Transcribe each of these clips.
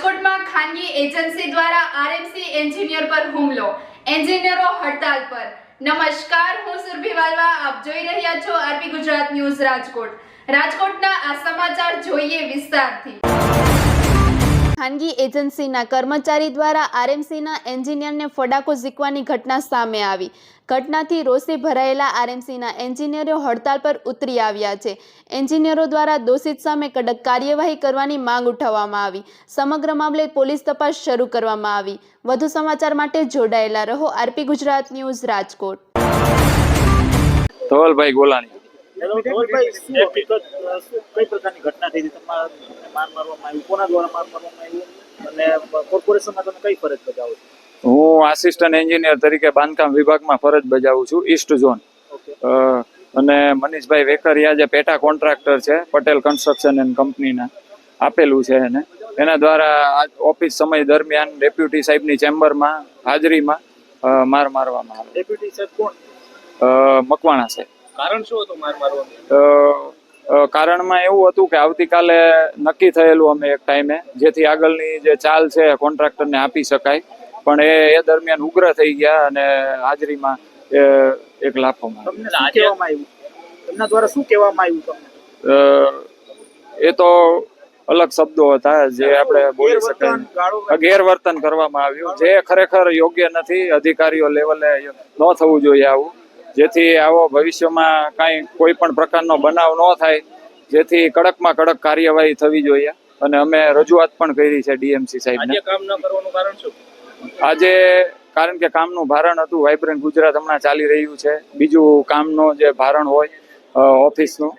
રાજકોટમાં ખાનગી એજન્સી દ્વારા આરએમસી એન્જિનિયર પર હુમલો. એન્જિનિયરો હડતાલ પર. નમસ્કાર, હું સુરભી વાલવા. આપ જોઈ રહ્યા છો આરપી ગુજરાત ન્યૂઝ રાજકોટ. રાજકોટના આ સમાચાર જોઈએ વિસ્તારથી. ખાનગી એજન્સીના કર્મચારી દ્વારા આરએમસીના એન્જિનિયરને ફડાકો ઝીકવાની ઘટના સામે આવી. ઘટનાથી રોષે ભરાયેલા આરએમસીના એન્જિનિયરો હડતાલ પર ઉતરી આવ્યા છે. એન્જિનિયરો દ્વારા દોષિત સામે કડક કાર્યવાહી કરવાની માંગ ઉઠાવવામાં આવી. સમગ્ર મામલે પોલીસ તપાસ શરૂ કરવામાં આવી. વધુ સમાચાર માટે જોડાયેલા રહો RP Gujarat news Rajkot. Dhavalbhai Golani. Hello Dhavalbhai શું હકીકત અ, શું કઈ પ્રકારની ઘટના થઈ હતી તમને માર મારવામાં આવ્યું? કોના દ્વારા માર મારવામાં આવ્યું? અને કોર્પોરેશનમાં તમે કઈ ફરજ બજાવો છો? હું આસિસ્ટન્ટ એન્જિનિયર તરીકે બાંધકામ વિભાગમાં ફરજ બજાવું છું ઈસ્ટ ઝોન અને મનીષભાઈ વેકરિયા જે પેટા કોન્ટ્રાક્ટર છે પટેલ કન્સ્ટ્રક્શન એન્ડ કંપનીના. આપેલું છે એને. એના દ્વારા આ ઓફિસ સમય દરમિયાન ડેપ્યુટી સાહેબની ચેમ્બરમાં હાજરીમાં માર મારવામાં આવે. ડેપ્યુટી સાહેબ કોણ? મકવાણા છે કારણ શું હતું માર મારવાનું કારણમાં એવું હતું કે આવતીકાલે નક્કી થયેલું અમે એક ટાઈમે જેથી આગળની જે ચાલ છે કોન્ટ્રાક્ટરને આપી શકાય. પણ એ એ દરમિયાન ઉગ્ર થઈ ગયા અને હાજરીમાં એક લાફો તમને કહેવામાં દ્વારા શું કહેવામાં આવ્યું તમને? એ તો અલગ શબ્દો હતા જે આપણે બોલી શકાય. ગેરવર્તન, ગેરવર્તન કરવામાં આવ્યું. જે ખરેખર યોગ્ય નથી અધિકારીઓ લેવલે ન થવું જોઈએ આવું. જેથી આવો ભવિષ્યમાં કાંઈ કોઈ પણ પ્રકારનો બનાવ ન થાય જેથી કડકમાં કડક કાર્યવાહી થવી જોઈએ. અને અમે રજૂઆત પણ કરી છે ડીએમસી સાહેબને. આજે કામ ન કરવાનું કારણ શું? આજે કારણ કે કામનું ભારણ હતું વાઇબ્રન્ટ ગુજરાત હમણાં ચાલી રહ્યું છે. બીજું કામનું જે ભારણ હોય ઓફિસનું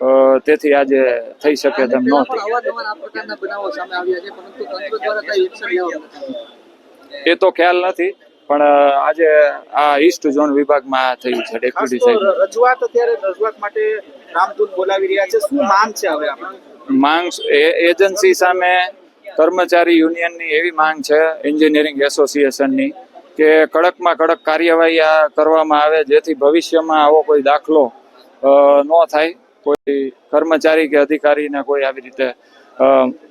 અ, તેથી આજે થઈ શકે તેમ ન થઈ અવારનવાર આ પ્રકારના બનાવો સામે આવ્યા છે પરંતુ તંત્ર દ્વારા કઈ એક્શન લેવામાં નથી. એ તો ખ્યાલ નથી. પણ આજે આ ઈસ્ટ ઝોન વિભાગમાં થયું છે ડેપ્યુટી સાહેબ. રજૂઆત અત્યારે રજૂઆત માટે રામદૂત બોલાવી રહ્યા છે. શું માંગ છે હવે આપણે? માંગ એજન્સી સામે કર્મચારી યુનિયનની એવી માંગ છે એન્જિનિયરિંગ એસોસિએશનની કે કડકમાં કડક કાર્યવાહી આ કરવામાં આવે જેથી ભવિષ્યમાં આવો કોઈ દાખલો ન થાય. કોઈ કર્મચારી કે અધિકારીને કોઈ આવી રીતે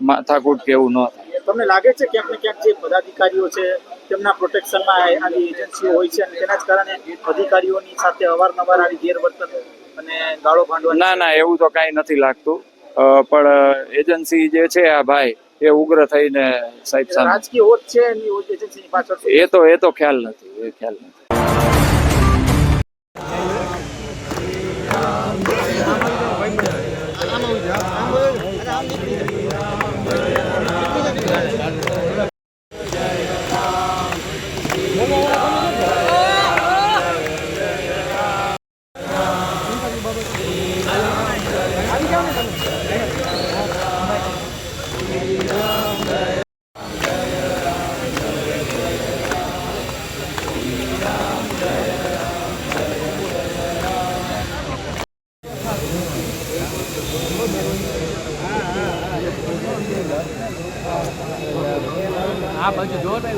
માથાકૂટ કે એવું ન થાય. તમને લાગે છે ક્યાંક ને ક્યાંક જે પદાધિકારીઓ છે તેમના પ્રોટેક્શનમાં આવી એજન્સીઓ હોય છે અને તેના જ કારણે અધિકારીઓની સાથે અવારનવાર આવી ગેરવર્તન અને ગાળો ભાંડવા ના ના એવું તો કાંઈ નથી લાગતું. પણ એજન્સી જે છે આ ભાઈ એ ઉગ્ર થઈને સાહેબ સામે. રાજકીય હોત છે એની એજન્સીની પાછળ? એ તો એ તો ખ્યાલ નથી એ ખ્યાલ નથી. આ બાજુ જો ને